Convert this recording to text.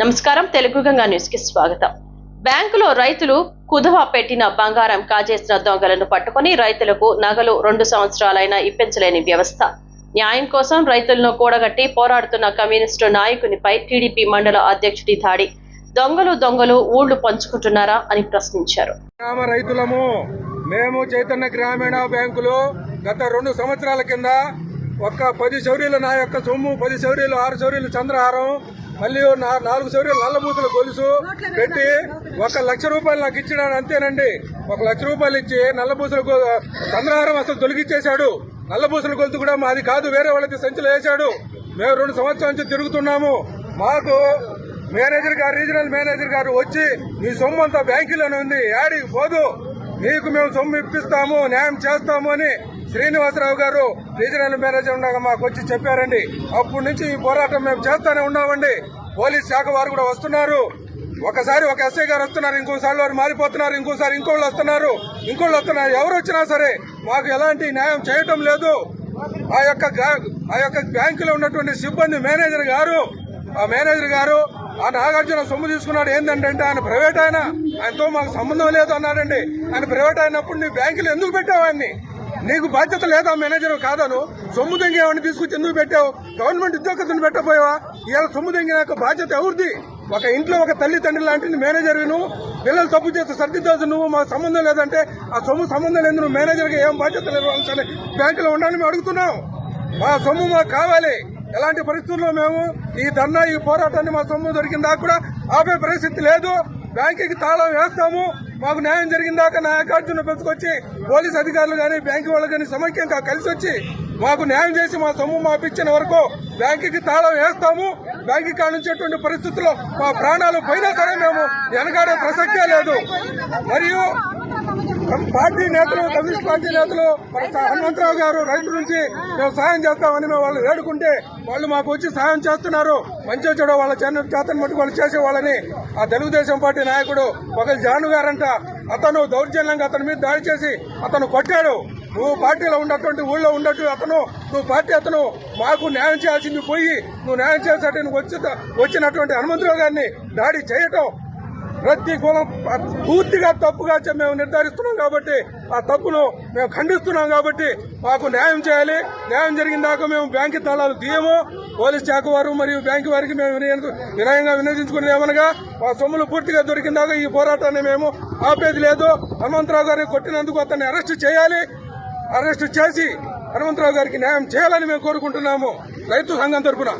నమస్కారం. తెలుగు గంగా న్యూస్కి స్వాగతం. బ్యాంకులో రైతులు కుదువ పెట్టిన బంగారం కాజేసిన దొంగలను పట్టుకొని రైతులకు నగలు రెండు సంవత్సరాలైనా ఇప్పించలేని వ్యవస్థ. న్యాయం కోసం రైతులను కూడగట్టి పోరాడుతున్న కమ్యూనిస్టు నాయకునిపై టీడీపీ మండల అధ్యక్షుడి దాడి. దొంగలు దొంగలు ఊళ్ళు పంచుకుంటున్నారా అని ప్రశ్నించారు. గ్రామ రైతులము మేము చైతన్య గ్రామీణ బ్యాంకులో గత రెండు సంవత్సరాల కింద ఒక్క పది చౌరీలు నా యొక్క సొమ్ము పది చౌరీలు ఆరు చౌరీలు చంద్రహారం మళ్ళీ నా- నాలుగు సౌర్యం నల్లబూతుల గొలుసు పెట్టి ఒక లక్ష రూపాయలు నాకు ఇచ్చినాను అంతేనండి. ఒక లక్ష రూపాయలు ఇచ్చి నల్లబూసుల చంద్రహారం అసలు తొలగించేశాడు నల్లబూసుల గొలుసు కూడా మాది కాదు వేరే వాళ్ళకి సంచులు వేశాడు. మేము రెండు సంవత్సరాల నుంచి తిరుగుతున్నాము. మాకు మేనేజర్ గారు రీజనల్ మేనేజర్ గారు వచ్చి మీ సొమ్ము అంతా బ్యాంకులోనే ఉంది. యాడికి పోదు. మీకు మేము సొమ్ము ఇప్పిస్తాము న్యాయం చేస్తాము అని శ్రీనివాసరావు గారు రీజనల్ మేనేజర్ ఉండగా మాకు వచ్చి చెప్పారండి. అప్పటి నుంచి ఈ పోరాటం మేము చేస్తూనే ఉన్నామండి. పోలీస్ శాఖ వారు కూడా వస్తున్నారు. ఒకసారి ఒక ఎస్ఐ గారు వస్తున్నారు ఇంకోసారి వారు మారిపోతున్నారు ఇంకోసారి ఇంకోళ్ళు వస్తున్నారు. ఇంకోళ్ళు వస్తున్నారు ఎవరు వచ్చినా సరే మాకు ఎలాంటి న్యాయం చేయటం లేదు. ఆ యొక్క ఆ యొక్క బ్యాంకులో ఉన్నటువంటి సిబ్బంది మేనేజర్ గారు ఆ మేనేజర్ గారు ఆ నాగార్జున సొమ్ము తీసుకున్నాడు. ఏంటంటే ఆయన ప్రైవేట్ ఆయన. ఆయనతో మాకు సంబంధం లేదు అన్నాడండి. ఆయన ప్రైవేట్ అయినప్పుడు నీ బ్యాంకులో ఎందుకు పెట్టావు ఆయన్ని? నీకు బాధ్యత లేదా మేనేజర్ కాదను. సొమ్ము దొంగేవాడిని తీసుకొచ్చి ఎందుకు పెట్టావు? గవర్నమెంట్ ఉద్యోగస్తుని పెట్టబోయావా? ఇవాళ సొమ్ము దొంగినాక బాధ్యత ఎవరిది? ఒక ఇంట్లో ఒక తల్లి తండ్రి మేనేజర్ నువ్వు పిల్లలు తప్పు చేస్తే సర్దిద్దాల్సి నువ్వు మా సంబంధం లేదంటే ఆ సొమ్ము సంబంధం లేదు. నువ్వు మేనేజర్గా ఏం బాధ్యత నిర్వహించాలి బ్యాంకులో ఉండాలని మేము అడుగుతున్నాం. మా సొమ్ము మాకు కావాలి. ఎలాంటి పరిస్థితుల్లో మేము ఈ ధర్నా ఈ పోరాటాన్ని మా సొమ్ము దొరికిందా కూడా ఆపే పరిస్థితి లేదు. బ్యాంకుకి తాళం వేస్తాము. మాకు న్యాయం జరిగిందాక నాయకార్జున పెంచుకొచ్చి పోలీస్ అధికారులు కానీ బ్యాంకు వాళ్ళు కానీ సమైక్యంగా కలిసి వచ్చి మాకు న్యాయం చేసి మా సొమ్ము మాపిచ్చిన వరకు బ్యాంకుకి తాళం వేస్తాము. బ్యాంకు కానించేటువంటి పరిస్థితుల్లో మా ప్రాణాలు పోయినా సరే మేము వెనకాడే ప్రసక్తే లేదు. మరియు పార్టీ నేతలు కమ్యూనిస్ట్ పార్టీ నేతలు హనుమంతరావు గారు రైతు నుంచి మేము సాయం చేస్తామని మేము వాళ్ళు వేడుకుంటే వాళ్ళు మాకు వచ్చి సాయం చేస్తున్నారు. మంచి చెడు వాళ్ళ చేత చేతను మట్టుకు వాళ్ళు చేసేవాళ్ళని ఆ తెలుగుదేశం పార్టీ నాయకుడు ఒకరు జాను గారంట. అతను దౌర్జన్యంగా అతని మీద దాడి చేసి అతను కొట్టాడు. నువ్వు పార్టీలో ఉన్నటువంటి ఊళ్ళో ఉన్నట్టు అతను నువ్వు పార్టీ అతను మాకు న్యాయం చేయాల్సింది పోయి నువ్వు న్యాయం చేసేట వచ్చి వచ్చినటువంటి హనుమంతరావు గారిని దాడి చేయటం ప్రతి కులం పూర్తిగా తప్పుగా మేము నిర్ధారిస్తున్నాం కాబట్టి ఆ తప్పును మేము ఖండిస్తున్నాం కాబట్టి మాకు న్యాయం చేయాలి. న్యాయం జరిగిన దాకా మేము బ్యాంకు తాళాలు తీయము పోలీస్ శాఖ వారు మరియు బ్యాంకు వారికి మేము వినయంగా వినియోగించుకునేమనగా మా సొమ్ములు పూర్తిగా దొరికిన దాకా ఈ పోరాటాన్ని మేము ఆపేది లేదు. హనుమంతరావు గారిని కొట్టినందుకు అతన్ని అరెస్ట్ చేయాలి. అరెస్ట్ చేసి హనుమంతరావు గారికి న్యాయం చేయాలని మేము కోరుకుంటున్నాము. రైతు సంఘం తరఫున